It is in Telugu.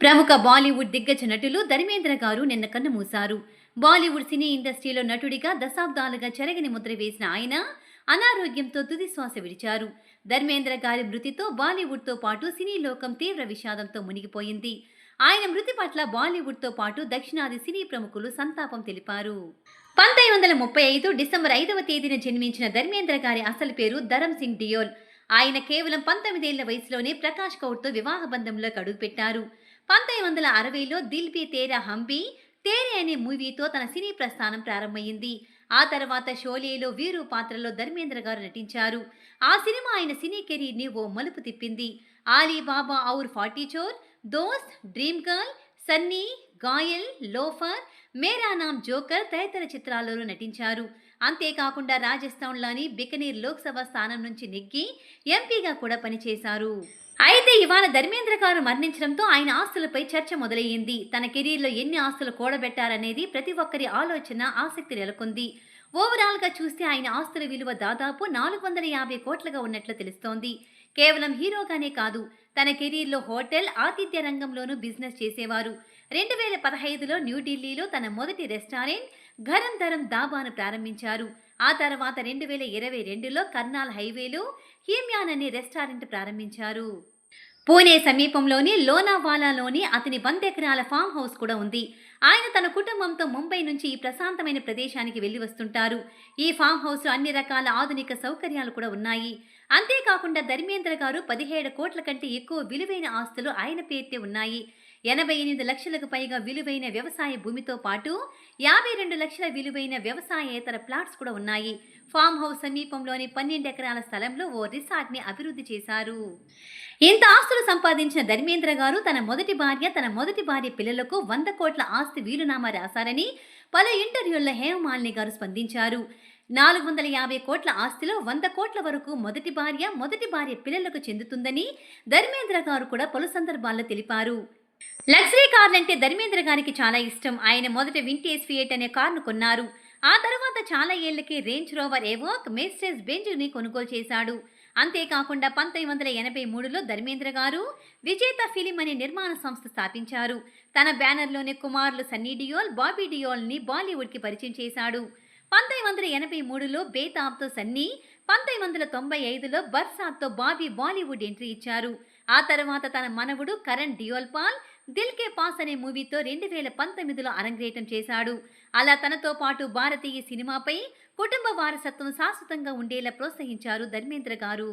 ప్రముఖ బాలీవుడ్ దిగ్గజ నటులు ధర్మేంద్ర గారు నిన్న కన్నుమూశారు బాలీవుడ్ సినీ ఇండస్ట్రీలో నటుడిగా దశాబ్దాలుగా చెరగని ముద్ర వేసిన ఆయన అనారోగ్యంతో తుది శ్వాస విడిచారు. ధర్మేంద్ర గారి మృతితో బాలీవుడ్తో పాటు సినీ లోకం తీవ్ర విషాదంతో మునిగిపోయింది. ఆయన మృతి పట్ల బాలీవుడ్తో పాటు దక్షిణాది సినీ ప్రముఖులు సంతాపం తెలిపారు. పంతొమ్మిది వందల ముప్పై ఐదు డిసెంబర్ ఐదవ తేదీన జన్మించిన ధర్మేంద్ర గారి అసలు పేరు ధరమ్ సింగ్ డియోల్. ఆయన కేవలం పంతొమ్మిదేళ్ళ వయసులోనే ప్రకాష్ కౌర్తో వివాహ బంధంలోకి అడుగుపెట్టారు. పంతొమ్మిది వందల అరవైలో దిల్ బి తేరా హంపి తేరే అనే మూవీతో తన సినీ ప్రస్థానం ప్రారంభమైంది. ఆ తర్వాత షోలేలో వీరు పాత్రలో ధర్మేంద్ర గారు నటించారు. ఆ సినిమా ఆయన సినీ కెరీర్ని ఓ మలుపు తిప్పింది. ఆలీ బాబా ఔర్ forty Chor Dost dream girl Sunny Ghayal loafer Mera Naam joker తదితర చిత్రాల్లోనూ నటించారు. అంతేకాకుండా రాజస్థాన్లోని బికనీర్ లోక్సభ స్థానం నుంచి నెగ్గి ఎంపీగా కూడా పనిచేశారు. అయితే ఇవాళ ధర్మేంద్ర గారు మరణించడంతో ఆయన ఆస్తులపై చర్చ మొదలయ్యింది. తన కెరీర్లో ఎన్ని ఆస్తులు కూడబెట్టారనేది ప్రతి ఒక్కరి ఆలోచన ఆసక్తి నెలకొంది. ఓవరాల్గా చూస్తే ఆయన ఆస్తుల విలువ దాదాపు నాలుగు వందల యాభై కోట్లుగా ఉన్నట్లు తెలుస్తోంది. కేవలం హీరోగానే కాదు తన కెరీర్లో హోటల్ ఆతిథ్య రంగంలోనూ బిజినెస్ చేసేవారు. రెండు వేల పదహైదులో న్యూఢిల్లీలో తన మొదటి రెస్టారెంట్ గరం ధరం దాబాను ప్రారంభించారు. ఆ తర్వాత రెండు వేల ఇరవై రెండులో కర్నాల్ హైవేలో హీమ్యాన్ అనే రెస్టారెంట్ ప్రారంభించారు. పూణే సమీపంలోని లోనావాలాలోని అతని వంద ఎకరాల ఫామ్ హౌస్ కూడా ఉంది. ఆయన తన కుటుంబంతో ముంబై నుంచి ఈ ప్రశాంతమైన ప్రదేశానికి వెళ్ళి వస్తుంటారు. ఈ ఫామ్ హౌస్లో అన్ని రకాల ఆధునిక సౌకర్యాలు కూడా ఉన్నాయి. అంతేకాకుండా ధర్మేంద్ర గారు పదిహేడు కోట్ల కంటే ఎక్కువ విలువైన ఆస్తులు ఆయన పేర్తే ఉన్నాయి. ఎనభై ఎనిమిది లక్షలకు పైగా విలువైన వ్యవసాయ భూమితో పాటు యాభై రెండు లక్షల విలువైన వ్యవసాయేతర ప్లాట్స్ కూడా ఉన్నాయి. ఫామ్ హౌస్ సమీపంలోని పన్నెండు ఎకరాల స్థలంలో ఓ రిసార్ట్ని అభివృద్ధి చేశారు. ఇంత ఆస్తులు సంపాదించిన ధర్మేంద్ర గారు తన మొదటి భార్య తన మొదటి భార్య పిల్లలకు వంద కోట్ల ఆస్తి వీలునామా రాశారని పలు ఇంటర్వ్యూల్లో హేమమాలిని గారు స్పందించారు. నాలుగు వందల యాభై కోట్ల ఆస్తిలో వంద కోట్ల వరకు మొదటి భార్య మొదటి భార్య పిల్లలకు చెందుతుందని ధర్మేంద్ర గారు కూడా పలు సందర్భాల్లో తెలిపారు. లగ్జరీ కార్లంటే ధర్మేంద్ర గారికి చాలా ఇష్టం. ఆయన మొదట వింటేజ్ ఫియేట్ అనే కార్ను కొన్నారు. ఆ తర్వాత చాలా ఏళ్ళకి రేంజ్ రోవర్ ఏవోక్ మెస్టేజ్ బెంజ్ని కొనుగోలు చేశాడు. అంతేకాకుండా పంతొమ్మిది వందల ఎనభై మూడులో ధర్మేంద్ర గారు విజేత ఫిలిం అనే నిర్మాణ సంస్థ స్థాపించారు. తన బ్యానర్లోనే కుమారులు సన్నీ డియోల్ బాబీ డియోల్ని బాలీవుడ్కి పరిచయం చేశాడు. పంతొమ్మిది వందల ఎనభై మూడులో బేతాబ్తో సన్నీ పంతొమ్మిది వందల తొంభై ఐదులో బర్సాత్తో బాబీ బాలీవుడ్ ఎంట్రీ ఇచ్చారు. ఆ తర్వాత తన మనవుడు కరణ్ డియోల్పాల్ దిల్ కే పాస్ అనే మూవీతో రెండు వేల పంతొమ్మిదిలో అరంగేటం చేశాడు. అలా తనతో పాటు భారతీయ సినిమాపై కుటుంబ వారసత్వం శాశ్వతంగా ఉండేలా ప్రోత్సహించారు ధర్మేంద్ర గారు.